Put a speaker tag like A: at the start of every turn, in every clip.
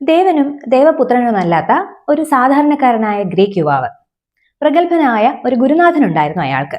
A: ദേവനും ദേവപുത്രനുമല്ലാത്ത ഒരു സാധാരണക്കാരനായ ഗ്രീക്ക് യുവാവ്. പ്രഗത്ഭനായ ഒരു ഗുരുനാഥനുണ്ടായിരുന്നു അയാൾക്ക്.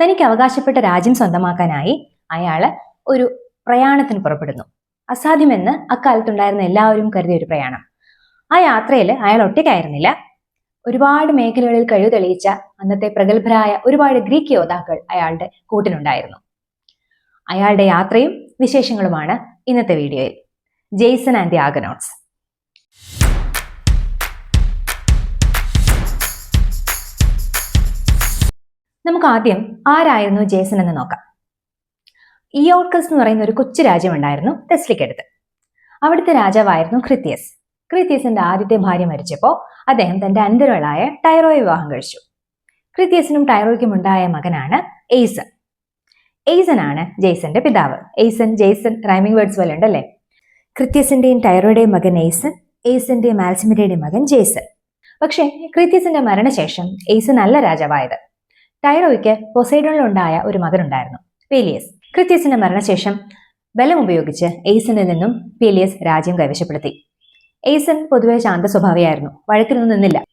A: തനിക്ക് അവകാശപ്പെട്ട രാജ്യം സ്വന്തമാക്കാനായി അയാൾ ഒരു പ്രയാണത്തിന് പുറപ്പെടുന്നു. അസാധ്യമെന്ന് അക്കാലത്തുണ്ടായിരുന്ന എല്ലാവരും കരുതിയ ഒരു പ്രയാണം. ആ യാത്രയിൽ അയാൾ ഒറ്റയ്ക്കായിരുന്നില്ല. ഒരുപാട് മേഖലകളിൽ കഴിവ് തെളിയിച്ച അന്നത്തെ പ്രഗത്ഭരായ ഒരുപാട് ഗ്രീക്ക് യോദ്ധാക്കൾ അയാളുടെ കൂട്ടിനുണ്ടായിരുന്നു അയാളുടെ യാത്രയും വിശേഷങ്ങളുമാണ് ഇന്നത്തെ വീഡിയോയിൽ. ജെയ്സൺ ആൻഡ് ദി ആഗനോട്ട്സ് നമുക്ക് ആദ്യം ആരായിരുന്നു ജേസൺ എന്ന് നോക്കാം. ഇയോർക്കസ് എന്ന് പറയുന്ന ഒരു കൊച്ചു രാജ്യമുണ്ടായിരുന്നു ടെസ്ലിക്കടുത്ത് അവിടുത്തെ രാജാവായിരുന്നു ക്രിത്യസ്. ക്രിത്യസിന്റെ ആദ്യത്തെ ഭാര്യ മരിച്ചപ്പോൾ അദ്ദേഹം തന്റെ അന്തരവളായ ടൈറോയെ വിവാഹം കഴിച്ചു. ക്രിത്യസിനും ടൈറോയ്ക്കും ഉണ്ടായ മകനാണ് എയ്സൺ. എയ്സൺ ആണ് ജെയ്സന്റെ പിതാവ്. എയ്സൺ ജെയ്സൺ റൈമിംഗ് വേർഡ്സ് പോലെ ഉണ്ടല്ലേ? ക്രിത്യസിന്റെയും ടൈറോയുടെയും മകൻ എയ്സൺ എയ്സന്റെയും ആൽസിമിരയുടെയും മകൻ ജെയ്സൺ പക്ഷേ ക്രിത്യസിന്റെ മരണശേഷം എയ്സൺ നല്ല രാജാവായത്. ടൈറോയ്ക്ക് പൊസൈഡോണിലുണ്ടായ ഒരു മകനുണ്ടായിരുന്നു പേലിയസ് ക്രിത്യസിന്റെ മരണശേഷം ബലം ഉപയോഗിച്ച് എയ്സനിൽ നിന്നും പീലിയസ് രാജ്യം കൈവശപ്പെടുത്തി. എയ്സൺ പൊതുവെ ശാന്ത സ്വഭാവിയായിരുന്നു വഴക്കിനൊന്നും നിന്നില്ല.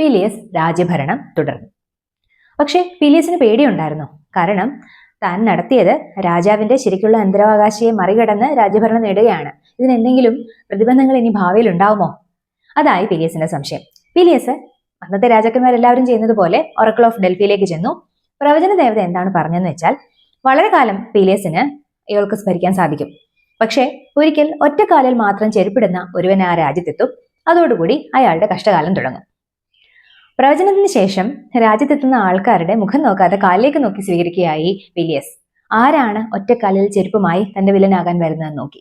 A: പീലിയസ് രാജ്യഭരണം തുടർന്നു. പക്ഷേ പീലിയസിന് പേടിയുണ്ടായിരുന്നു കാരണം താൻ നടത്തിയത് രാജാവിന്റെ ശരിക്കുള്ള അന്തരാവകാശിയെ മറികടന്ന് രാജ്യഭരണം നേടുകയാണ്. ഇതിനെന്തെങ്കിലും പ്രതിബന്ധങ്ങൾ ഇനി ഭാവിയിൽ ഉണ്ടാവുമോ? അതായി പീലിയസിന്റെ സംശയം. പീലിയസ് അന്നത്തെ രാജാക്കന്മാരെല്ലാവരും ചെയ്യുന്നത് പോലെ ഒറക്കിൾ ഓഫ് ഡൽഹിയിലേക്ക് ചെന്നു. പ്രവചന ദേവത എന്താണ് പറഞ്ഞതെന്ന് വെച്ചാൽ വളരെ കാലം പീലിയസിന് ഇവൾക്ക് സ്മരിക്കാൻ സാധിക്കും. പക്ഷേ ഒരിക്കൽ ഒറ്റക്കാലിൽ മാത്രം ചെരുപ്പിടുന്ന ഒരുവൻ ആ രാജ്യത്തെത്തും. അതോടുകൂടി അയാളുടെ കഷ്ടകാലം തുടങ്ങും. പ്രവചനത്തിന് ശേഷം രാജ്യത്തെത്തുന്ന ആൾക്കാരുടെ മുഖം നോക്കാതെ കാലിലേക്ക് നോക്കി സ്വീകരിക്കുകയായി വിലിയസ് ആരാണ് ഒറ്റക്കാലിൽ ചെരുപ്പുമായി തന്റെ വില്ലനാകാൻ വരുന്നതെന്ന് നോക്കി.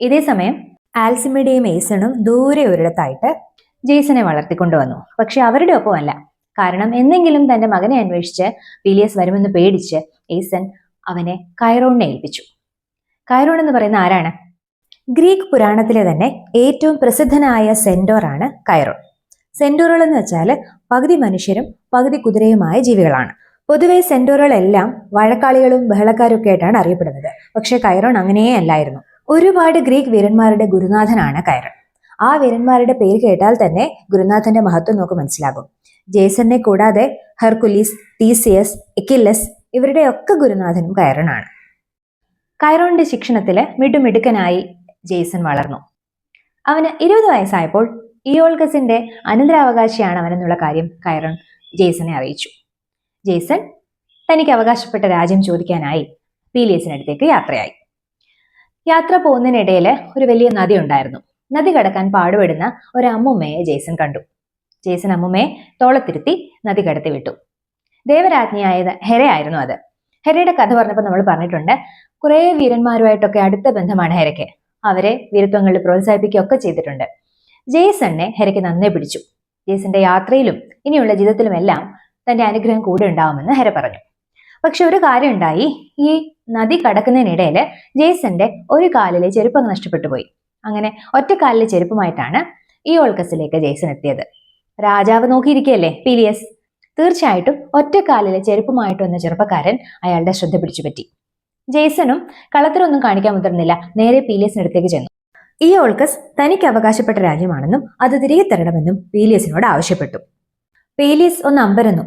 A: ഇതേ സമയം ആൽസിമയുടെയും ഏസണും ദൂരെ ഒരിടത്തായിട്ട് ജെയ്സനെ വളർത്തിക്കൊണ്ടുവന്നു. പക്ഷെ അവരുടെ ഒപ്പമല്ല. കാരണം എന്തെങ്കിലും തന്റെ മകനെ അന്വേഷിച്ച് പീലിയസ് വരുമെന്ന് പേടിച്ച് ഏസൻ അവനെ കൈറോണിനെ ഏൽപ്പിച്ചു. കൈറോൺ എന്ന് പറയുന്ന ആരാണ്? ഗ്രീക്ക് പുരാണത്തിലെ തന്നെ ഏറ്റവും പ്രസിദ്ധനായ ആണ് കൈറോൺ. സെന്റോറുകൾ എന്ന് വെച്ചാൽ പകുതി മനുഷ്യരും പകുതി കുതിരയുമായ ജീവികളാണ്. പൊതുവെ സെന്റോറുകളെല്ലാം വഴക്കാളികളും ബഹളക്കാരും ഒക്കെ ആയിട്ടാണ് അറിയപ്പെടുന്നത്. പക്ഷേ കൈറോൺ അങ്ങനെയേ അല്ലായിരുന്നു. ഒരുപാട് ഗ്രീക്ക് വീരന്മാരുടെ ഗുരുനാഥനാണ് കൈറോൺ. ആ വീരന്മാരുടെ പേര് കേട്ടാൽ തന്നെ ഗുരുനാഥന്റെ മഹത്വം നമുക്ക് മനസ്സിലാകും. ജേസനെ കൂടാതെ ഹെർക്കുലീസ് തീസിയസ് എക്കില്ലസ് ഇവരുടെ ഒക്കെ ഗുരുനാഥനും കയറണാണ് കൈറോണിന്റെ ശിക്ഷണത്തിൽ മിടുമിടുക്കനായി ജേസൻ വളർന്നു. അവന് ഇരുപത് വയസ്സായപ്പോൾ ഇയോൾഗസിന്റെ അനന്തരാവകാശിയാണ് അവനെന്നുള്ള കാര്യം കൈറോൺ ജേസനെ അറിയിച്ചു. ജേസൻ തനിക്ക് അവകാശപ്പെട്ട രാജ്യം ചോദിക്കാനായി പീലിയസിനടുത്തേക്ക് യാത്രയായി. യാത്ര പോകുന്നതിനിടയിൽ ഒരു വലിയ നദി ഉണ്ടായിരുന്നു. നദി കടക്കാൻ പാടുപെടുന്ന ഒരു അമ്മുമ്മയെ ജേസൻ കണ്ടു. ജേസൻ അമ്മുമ്മയെ തോളത്തിരുത്തി നദി കടത്തി വിട്ടു. ദേവരാജ്ഞിയായത് ഹെരയായിരുന്നു അത്. ഹെരയുടെ കഥ പറഞ്ഞപ്പോൾ നമ്മൾ പറഞ്ഞിട്ടുണ്ട് കുറേ വീരന്മാരുമായിട്ടൊക്കെ അടുത്ത ബന്ധമാണ് ഹെരയ്ക്ക്. അവരെ വീരത്വങ്ങളിൽ പ്രോത്സാഹിപ്പിക്കുകയൊക്കെ ചെയ്തിട്ടുണ്ട്. ജേസണ്ണെ ഹെരയ്ക്ക് നന്നേ പിടിച്ചു. ജേസന്റെ യാത്രയിലും ഇനിയുള്ള ജീവിതത്തിലുമെല്ലാം തന്റെ അനുഗ്രഹം കൂടെ ഉണ്ടാവുമെന്ന് ഹെര പറഞ്ഞു. പക്ഷെ ഒരു കാര്യം ഉണ്ടായി. ഈ നദി കടക്കുന്നതിനിടയിൽ ജേസന്റെ ഒരു കാലിലെ ചെരുപ്പങ്ങ് നഷ്ടപ്പെട്ടു പോയി. അങ്ങനെ ഒറ്റക്കാലിലെ ചെരുപ്പുമായിട്ടാണ് ഈ ഓൾക്കസിലേക്ക് ജേസൺ എത്തിയത്. രാജാവ് നോക്കിയിരിക്കുകയല്ലേ പീലിയസ്? തീർച്ചയായിട്ടും ഒറ്റക്കാലിലെ ചെരുപ്പുമായിട്ട് വന്ന ചെറുപ്പക്കാരൻ അയാളുടെ ശ്രദ്ധ പിടിച്ചുപറ്റി. ജെയ്സണും കളത്തിലൊന്നും കാണിക്കാൻ മുതിർന്നില്ല നേരെ പീലിയസിനടുത്തേക്ക് ചെന്നു. ഈ ഓൾക്കസ് തനിക്ക് അവകാശപ്പെട്ട രാജ്യമാണെന്നും അത് തിരികെ തരണമെന്നും പീലിയസിനോട് ആവശ്യപ്പെട്ടു. പീലിയസ് ഒന്ന് അമ്പരന്നു.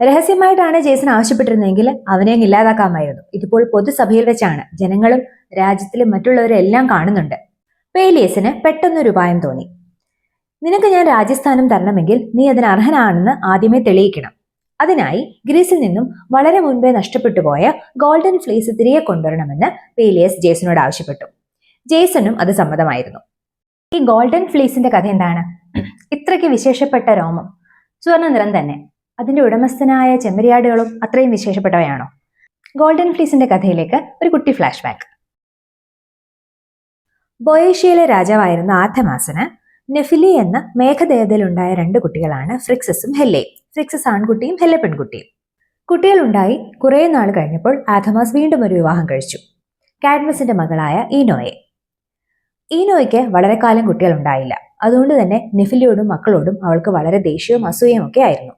A: രഹസ്യമായിട്ടാണ് ജേസൺ ആവശ്യപ്പെട്ടിരുന്നെങ്കിൽ അവനെ ഇല്ലാതാക്കാമായിരുന്നു. ഇതിപ്പോൾ പൊതുസഭയിൽ വെച്ചാണ് ജനങ്ങളും രാജ്യത്തിലെ മറ്റുള്ളവരെല്ലാം കാണുന്നുണ്ട്. പേലിയസിന് പെട്ടെന്നൊരു ഉപായം തോന്നി. നിനക്ക് ഞാൻ രാജസ്ഥാനം തരണമെങ്കിൽ നീ അതിന് അർഹനാണെന്ന് ആദ്യമേ തെളിയിക്കണം. അതിനായി ഗ്രീസിൽ നിന്നും വളരെ മുൻപേ നഷ്ടപ്പെട്ടു പോയ ഗോൾഡൻ ഫ്ലേസ് തിരികെ കൊണ്ടുവരണമെന്ന് പേലിയസ് ജേസനോട് ആവശ്യപ്പെട്ടു. ജേസനും അത് സമ്മതമായിരുന്നു. ഈ ഗോൾഡൻ ഫ്ലീസിന്റെ കഥ എന്താണ്? ഇത്രയ്ക്ക് വിശേഷപ്പെട്ട രോമം സുവർണ നിറം തന്നെ. അതിന്റെ ഉടമസ്ഥനായ ചെമ്മരിയാടുകളും അത്രയും വിശേഷപ്പെട്ടവയാണോ? ഗോൾഡൻ ഫ്ലീസിന്റെ കഥയിലേക്ക് ഒരു കുട്ടി ഫ്ലാഷ് ബാക്ക്. ബൊയേഷ്യയിലെ രാജാവായിരുന്ന ആഥമാസന് നെഫിലി എന്ന മേഘദേവതയിലുണ്ടായ രണ്ട് കുട്ടികളാണ് ഫ്രിക്സസും ഹെല്ലയും ഫ്രിക്സസ് ആൺകുട്ടിയും ഹെല്ല പെൺകുട്ടിയും. കുട്ടികളുണ്ടായി കുറേ നാൾ കഴിഞ്ഞപ്പോൾ ആഥമാസ് വീണ്ടും ഒരു വിവാഹം കഴിച്ചു. കാഡ്മസിന്റെ മകളായ ഈനോയെ. ഈനോയ്ക്ക് വളരെ കാലം കുട്ടികളുണ്ടായില്ല. അതുകൊണ്ട് തന്നെ നെഫിലിയോടും മക്കളോടും അവൾക്ക് വളരെ ദേഷ്യവും അസൂയയും ഒക്കെ ആയിരുന്നു.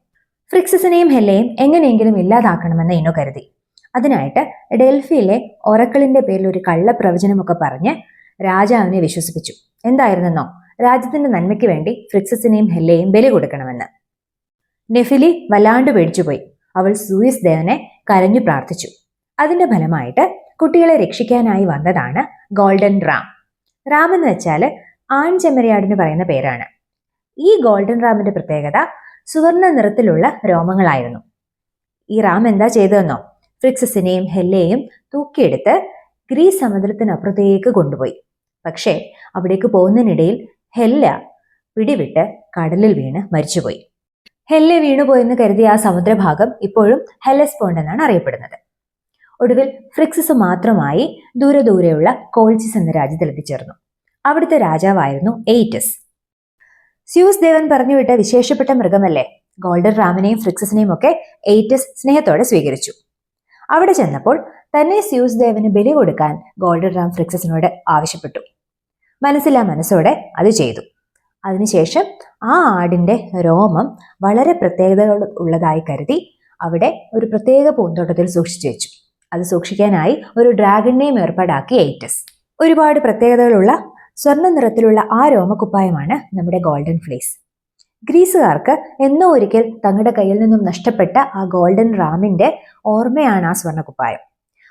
A: ഫ്രിക്സസിനെയും ഹെല്ലയും എങ്ങനെയെങ്കിലും ഇല്ലാതാക്കണമെന്ന് ഇനോ കരുതി. അതിനായിട്ട് ഡൽഹിയിലെ ഒറക്കളിന്റെ പേരിൽ ഒരു കള്ള പ്രവചനമൊക്കെ പറഞ്ഞ് രാജാവിനെ വിശ്വസിപ്പിച്ചു. എന്തായിരുന്നെന്നോ? രാജ്യത്തിന്റെ നന്മയ്ക്ക് വേണ്ടി ഫ്രിക്സസിനെയും ഹെല്ലയെയും ബലി കൊടുക്കണമെന്ന്. നെഫിലി വല്ലാണ്ട് പേടിച്ചുപോയി. അവൾ സൂയിസ് ദേവനെ കരഞ്ഞു പ്രാർത്ഥിച്ചു. അതിന്റെ ഫലമായിട്ട് കുട്ടികളെ രക്ഷിക്കാനായി വന്നതാണ് ഗോൾഡൻ റാം. റാം എന്ന് വെച്ചാൽ ആൺ ചെമ്മരിയാടിന് പറയുന്ന പേരാണ്. ഈ ഗോൾഡൻ റാമിന്റെ പ്രത്യേകത സുവർണ നിറത്തിലുള്ള രോമങ്ങളായിരുന്നു. ഈ റാം എന്താ ചെയ്തതെന്നോ? ഫ്രിക്സസിനെയും ഹെല്ലയെയും തൂക്കിയെടുത്ത് ഗ്രീസ് സമുദ്രത്തിനപ്പുറത്തേക്ക് കൊണ്ടുപോയി. പക്ഷേ അവിടേക്ക് പോകുന്നതിനിടയിൽ ഹെല്ല പിടിവിട്ട് കടലിൽ വീണ് മരിച്ചുപോയി. ഹെല്ല വീണുപോയെന്ന് കരുതിയ ആ സമുദ്രഭാഗം ഇപ്പോഴും ഹെല്ലസ്പോണ്ട് എന്നാണ് അറിയപ്പെടുന്നത്. ഒടുവിൽ ഫ്രിക്സസ് മാത്രമായി ദൂരെ ദൂരെയുള്ള കോൾച്ചിസ് എന്ന രാജ്യത്തിൽ എത്തിച്ചേർന്നു. അവിടുത്തെ രാജാവായിരുന്നു എയ്റ്റസ്. സ്യൂസ് ദേവൻ പറഞ്ഞുവിട്ട വിശേഷപ്പെട്ട മൃഗമല്ലേ? ഗോൾഡൻ റാമിനെയും ഫ്രിക്സസിനെയും ഒക്കെ എയ്റ്റസ് സ്നേഹത്തോടെ സ്വീകരിച്ചു. അവിടെ ചെന്നപ്പോൾ തന്നെ സ്യൂസ് ദേവന് ബലി കൊടുക്കാൻ ഗോൾഡൻ റാം ഫ്രിക്സസിനോട് ആവശ്യപ്പെട്ടു. മനസ്സിലാ മനസ്സോടെ അത് ചെയ്തു. അതിനുശേഷം ആ ആടിന്റെ രോമം വളരെ പ്രത്യേകതകൾ ഉള്ളതായി കരുതി അവിടെ ഒരു പ്രത്യേക പൂന്തോട്ടത്തിൽ സൂക്ഷിച്ചു വെച്ചു. അത് സൂക്ഷിക്കാനായി ഒരു ഡ്രാഗണിനെയും ഏർപ്പാടാക്കി എയ്റ്റസ് ഒരുപാട് പ്രത്യേകതകളുള്ള സ്വർണ നിറത്തിലുള്ള ആ രോമക്കുപ്പായമാണ് നമ്മുടെ ഗോൾഡൻ ഫ്ലേസ്. ഗ്രീസുകാർക്ക് എന്നോ ഒരിക്കൽ തങ്ങളുടെ കയ്യിൽ നിന്നും നഷ്ടപ്പെട്ട ആ ഗോൾഡൻ റാമിന്റെ ഓർമ്മയാണ് ആ സ്വർണക്കുപ്പായം.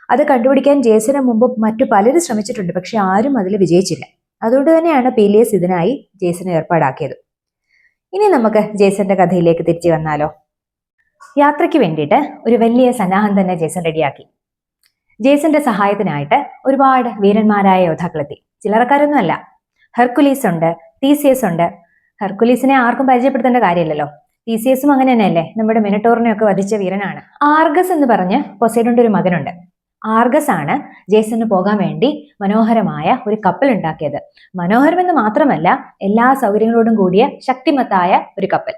A: അത് കണ്ടുപിടിക്കാൻ ജേസന് മുമ്പ് മറ്റു പലരും ശ്രമിച്ചിട്ടുണ്ട് പക്ഷെ ആരും അതിൽ വിജയിച്ചില്ല. അതുകൊണ്ട് തന്നെയാണ് പീലിയസ് ഇതിനായി ജേസനെ ഏർപ്പാടാക്കിയത്. ഇനി നമുക്ക് ജേസന്റെ കഥയിലേക്ക് തിരിച്ചു വന്നാലോ? യാത്രയ്ക്ക് വേണ്ടിയിട്ട് ഒരു വലിയ സന്നാഹം തന്നെ ജേസൻ റെഡിയാക്കി. ജേസന്റെ സഹായത്തിനായിട്ട് ഒരുപാട് വീരന്മാരായ യോദ്ധാക്കളെത്തി. ചിലറക്കാരൊന്നുമല്ല ഹെർക്കുലീസ് ഉണ്ട് ടീസിയസ് ഉണ്ട് ഹെർക്കുലീസിനെ ആർക്കും പരിചയപ്പെടുത്തേണ്ട കാര്യമില്ലല്ലോ. ടീസിയസും അങ്ങനെ തന്നെയല്ലേ? നമ്മുടെ മിനറ്റോറിനെ ഒക്കെ വധിച്ച വീരനാണ്. ആർഗസ് എന്ന് പറഞ്ഞ് പൊസൈഡോന്റെ ഒരു മകനുണ്ട്. ആർഗസ് ആണ് ജേസന് പോകാൻ വേണ്ടി മനോഹരമായ ഒരു കപ്പൽ ഉണ്ടാക്കിയത്. മനോഹരമെന്ന് മാത്രമല്ല എല്ലാ സൗകര്യങ്ങളോടും കൂടിയ ശക്തിമത്തായ ഒരു കപ്പൽ.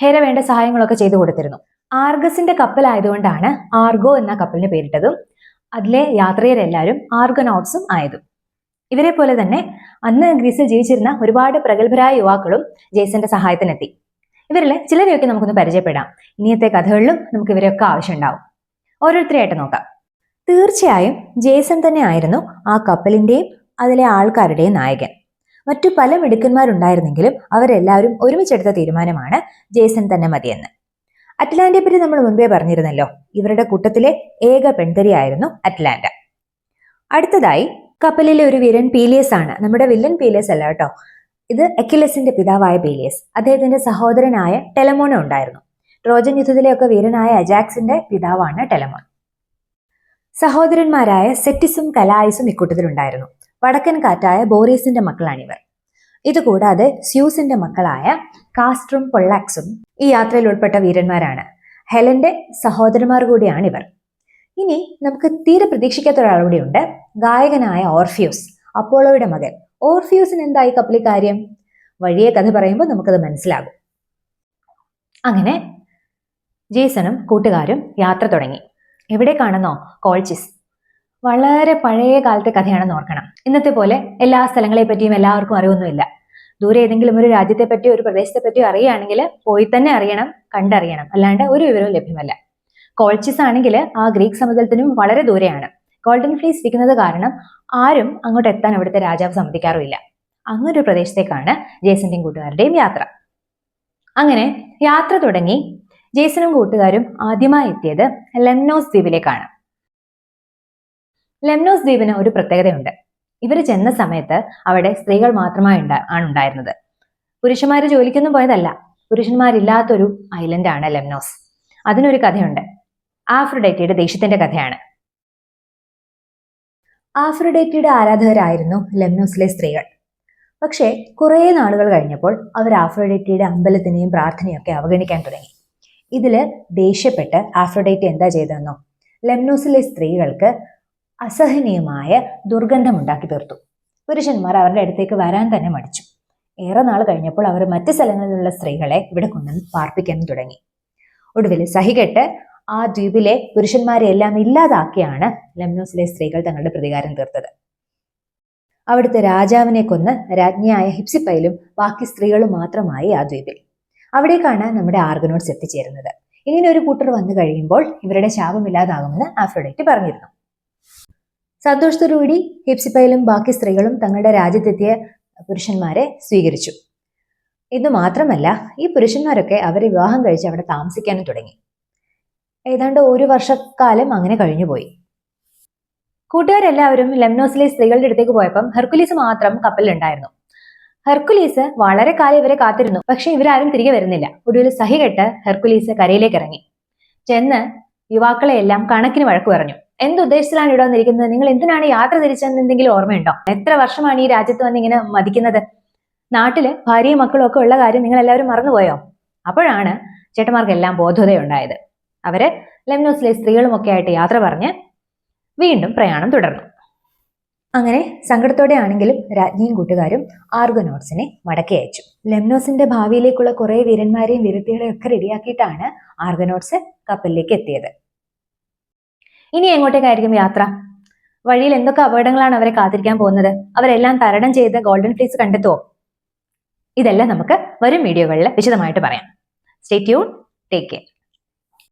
A: ഹേര വേണ്ട സഹായങ്ങളൊക്കെ ചെയ്തു കൊടുത്തിരുന്നു. ആർഗസിന്റെ കപ്പലായതുകൊണ്ടാണ് ആർഗോ എന്ന കപ്പലിന് പേരിട്ടതും അതിലെ യാത്രികരെല്ലാവരും ആർഗനോട്ട്സും ആയതും. ഇവരെ പോലെ തന്നെ അന്ന് ഗ്രീസിൽ ജീവിച്ചിരുന്ന ഒരുപാട് പ്രഗത്ഭരായ യുവാക്കളും ജേസന്റെ സഹായത്തിനെത്തി. ഇവരിൽ ചിലരെയൊക്കെ നമുക്കൊന്ന് പരിചയപ്പെടാം. ഇനിയത്തെ കഥകളിലും നമുക്ക് ഇവരെയൊക്കെ ആവശ്യമുണ്ടാവും. ഓരോരുത്തരെയായിട്ട് നോക്കാം. തീർച്ചയായും ജേസൺ തന്നെ ആയിരുന്നു ആ കപ്പലിന്റെയും അതിലെ ആൾക്കാരുടെയും നായകൻ. മറ്റു പല മിടുക്കന്മാരുണ്ടായിരുന്നെങ്കിലും അവരെല്ലാവരും ഒരുമിച്ചെടുത്ത തീരുമാനമാണ് ജേസൺ തന്നെ മതിയെന്ന്. അറ്റ്ലാന്റയെ പറ്റി നമ്മൾ മുൻപേ പറഞ്ഞിരുന്നല്ലോ ഇവരുടെ കൂട്ടത്തിലെ ഏക പെൺതരിയായിരുന്നു അറ്റ്ലാന്റ. അടുത്തതായി കപ്പലിലെ ഒരു വീരൻ പീലിയസ് ആണ്. നമ്മുടെ വില്ലൻ പീലിയസ് അല്ല കേട്ടോ. ഇത് അക്കിലസിന്റെ പിതാവായ പീലിയസ്. അദ്ദേഹത്തിന്റെ സഹോദരനായ ടെലമോണ ഉണ്ടായിരുന്നു. ട്രോജൻ യുദ്ധത്തിലെയൊക്കെ വീരനായ അജാക്സിന്റെ പിതാവാണ് ടെലമോൺ. സഹോദരന്മാരായ സെറ്റിസും കലായിസും ഇക്കൂട്ടത്തിലുണ്ടായിരുന്നു. വടക്കൻ കാറ്റായ ബോറീസിന്റെ മക്കളാണിവർ. ഇതുകൂടാതെ സ്യൂസിന്റെ മക്കളായ കാസ്ട്രും പൊള്ളാക്സും ഈ യാത്രയിൽ ഉൾപ്പെട്ട വീരന്മാരാണ്. ഹെലന്റെ സഹോദരന്മാർ കൂടിയാണിവർ. ഇനി നമുക്ക് തീരെ പ്രതീക്ഷിക്കാത്ത ഒരാൾ ഉണ്ട്. ഗായകനായ ഓർഫ്യൂസ് അപ്പോളോയുടെ മകൻ. ഓർഫ്യൂസിന് എന്തായി കപ്പലി കാര്യം? വഴിയെ കഥ പറയുമ്പോൾ നമുക്കത് മനസ്സിലാകും. അങ്ങനെ ജേസണും കൂട്ടുകാരും യാത്ര തുടങ്ങി. എവിടെ കാണുന്നോ? കോൾച്ചിസ്. വളരെ പഴയ കാലത്തെ കഥയാണെന്ന് ഓർക്കണം. ഇന്നത്തെ പോലെ എല്ലാ സ്ഥലങ്ങളെ പറ്റിയും എല്ലാവർക്കും അറിവൊന്നുമില്ല. ദൂരെ ഏതെങ്കിലും ഒരു രാജ്യത്തെ പറ്റിയോ ഒരു പ്രദേശത്തെ പറ്റിയോ അറിയുകയാണെങ്കിൽ പോയി തന്നെ അറിയണം കണ്ടറിയണം. അല്ലാണ്ട് ഒരു വിവരവും ലഭ്യമല്ല. കോൾച്ചിസ് ആണെങ്കിൽ ആ ഗ്രീക്ക് സമുദ്രത്തിനും വളരെ ദൂരെയാണ്. ഗോൾഡൻ ഫ്ലീസ് ഇരിക്കുന്നത് കാരണം ആരും അങ്ങോട്ട് എത്താൻ അവിടുത്തെ രാജാവ് സമ്മതിക്കാറുമില്ല. അങ്ങനൊരു പ്രദേശത്തേക്കാണ് ജേസന്റെയും കൂട്ടുകാരുടെയും യാത്ര. അങ്ങനെ യാത്ര തുടങ്ങി ജേസനും കൂട്ടുകാരും ആദ്യമായി എത്തിയത് ലെംനോസ് ദ്വീപിലേക്കാണ്. ലെംനോസ് ദ്വീപിന് ഒരു പ്രത്യേകതയുണ്ട്. ഇവർ ചെന്ന സമയത്ത് അവിടെ സ്ത്രീകൾ മാത്രമായി ആണുണ്ടായിരുന്നത് പുരുഷന്മാർ ജോലിക്കൊന്നും പോയതല്ല. പുരുഷന്മാരില്ലാത്തൊരു ഐലൻഡാണ് ലെംനോസ് അതിനൊരു കഥയുണ്ട്. ആഫ്രോഡൈറ്റിയുടെ ദേഷ്യത്തിന്റെ കഥയാണ്. ആഫ്രഡേറ്റയുടെ ആരാധകരായിരുന്നു ലെംനോസിലെ സ്ത്രീകൾ. പക്ഷേ കുറേ നാളുകൾ കഴിഞ്ഞപ്പോൾ അവർ ആഫ്രഡേറ്റയുടെ അമ്പലത്തിനെയും പ്രാർത്ഥനയൊക്കെ അവഗണിക്കാൻ തുടങ്ങി. ഇതിൽ ദേഷ്യപ്പെട്ട് ആഫ്രോഡൈറ്റ് എന്താ ചെയ്തതെന്നോ? ലെംനോസിലെ സ്ത്രീകൾക്ക് അസഹനീയമായ ദുർഗന്ധമുണ്ടാക്കി തീർത്തു. പുരുഷന്മാർ അവരുടെ അടുത്തേക്ക് വരാൻ തന്നെ മടിച്ചു. ഏറെ നാൾ കഴിഞ്ഞപ്പോൾ അവർ മറ്റ് സ്ഥലങ്ങളിലുള്ള സ്ത്രീകളെ ഇവിടെ കൊണ്ടുവന്ന് പാർപ്പിക്കാൻ തുടങ്ങി. ഒടുവിൽ സഹികെട്ട് ആ ദ്വീപിലെ പുരുഷന്മാരെ എല്ലാം ഇല്ലാതാക്കിയാണ് ലെംനോസിലെ സ്ത്രീകൾ തങ്ങളുടെ പ്രതികാരം തീർത്തത്. അവിടുത്തെ രാജാവിനെ കൊന്ന് രാജ്ഞിയായ ഹിപ്സിപ്പയിലും ബാക്കി സ്ത്രീകളും മാത്രമായി ആ ദ്വീപിൽ. അവിടേക്കാണ് നമ്മുടെ ആർഗനോട്സ് എത്തിച്ചേരുന്നത്. ഇങ്ങനെ ഒരു കൂട്ടർ വന്നു കഴിയുമ്പോൾ ഇവരുടെ ശാപമില്ലാതാകുമെന്ന് ആഫ്രോഡൈറ്റ് പറഞ്ഞിരുന്നു. സന്തോഷത്തോടുകൂടി ഹിപ്സിപ്പയിലും ബാക്കി സ്ത്രീകളും തങ്ങളുടെ രാജ്യത്തെത്തിയ പുരുഷന്മാരെ സ്വീകരിച്ചു. ഇത് മാത്രമല്ല ഈ പുരുഷന്മാരൊക്കെ അവരെ വിവാഹം കഴിച്ച് അവിടെ താമസിക്കാനും തുടങ്ങി. ഏതാണ്ട് ഒരു വർഷക്കാലം അങ്ങനെ കഴിഞ്ഞുപോയി കൂട്ടുകാരെല്ലാവരും ലെംനോസിലെ സ്ത്രീകളുടെ അടുത്തേക്ക് പോയപ്പം ഹെർക്കുലീസ് മാത്രം കപ്പലിലുണ്ടായിരുന്നു. ഹെർക്കുലീസ് വളരെ കാലം ഇവരെ കാത്തിരുന്നു. പക്ഷെ ഇവരാരും തിരികെ വരുന്നില്ല. ഒടുവിൽ സഹികെട്ട് ഹെർക്കുലീസ് കരയിലേക്ക് ഇറങ്ങി. ചെന്ന് യുവാക്കളെ എല്ലാം കണക്കിന് വഴക്കു പറഞ്ഞു. എന്തുദ്ദേശത്തിലാണ് ഇവിടെ വന്നിരിക്കുന്നത്? നിങ്ങൾ എന്തിനാണ് യാത്ര തിരിച്ചെന്ന് എന്തെങ്കിലും ഓർമ്മയുണ്ടോ? എത്ര വർഷമാണ് ഈ രാജ്യത്ത് വന്ന് ഇങ്ങനെ മതിക്കുന്നത്? നാട്ടിൽ ഭാര്യയും മക്കളും ഒക്കെ ഉള്ള കാര്യം നിങ്ങൾ എല്ലാവരും മറന്നുപോയോ? അപ്പോഴാണ് ചേട്ടന്മാർക്കെല്ലാം ബോധതയുണ്ടായത് അവർ ലെംനോസിലെ സ്ത്രീകളുമൊക്കെ ആയിട്ട് യാത്ര പറഞ്ഞ് വീണ്ടും പ്രയാണം തുടർന്നു. അങ്ങനെ സങ്കടത്തോടെ ആണെങ്കിലും രാജ്ഞിയും കൂട്ടുകാരും ആർഗനോട്സിനെ മടക്കി അയച്ചു. ലെംനോസിന്റെ ഭാവിയിലേക്കുള്ള കുറെ വീരന്മാരെയും വീരത്തികളെയും ഒക്കെ റെഡിയാക്കിയിട്ടാണ് ആർഗനോട്സ് കപ്പലിലേക്ക് എത്തിയത്. ഇനി എങ്ങോട്ടേക്കായിരിക്കും യാത്ര? വഴിയിൽ എന്തൊക്കെ അപകടങ്ങളാണ് അവരെ കാത്തിരിക്കാൻ പോകുന്നത്? അവരെല്ലാം തരണം ചെയ്ത് ഗോൾഡൻ ഫ്ലീസ് കണ്ടെത്തുമോ ഇതെല്ലാം നമുക്ക് വരും വീഡിയോകളിൽ വിശദമായിട്ട് പറയാം. Stay tune take care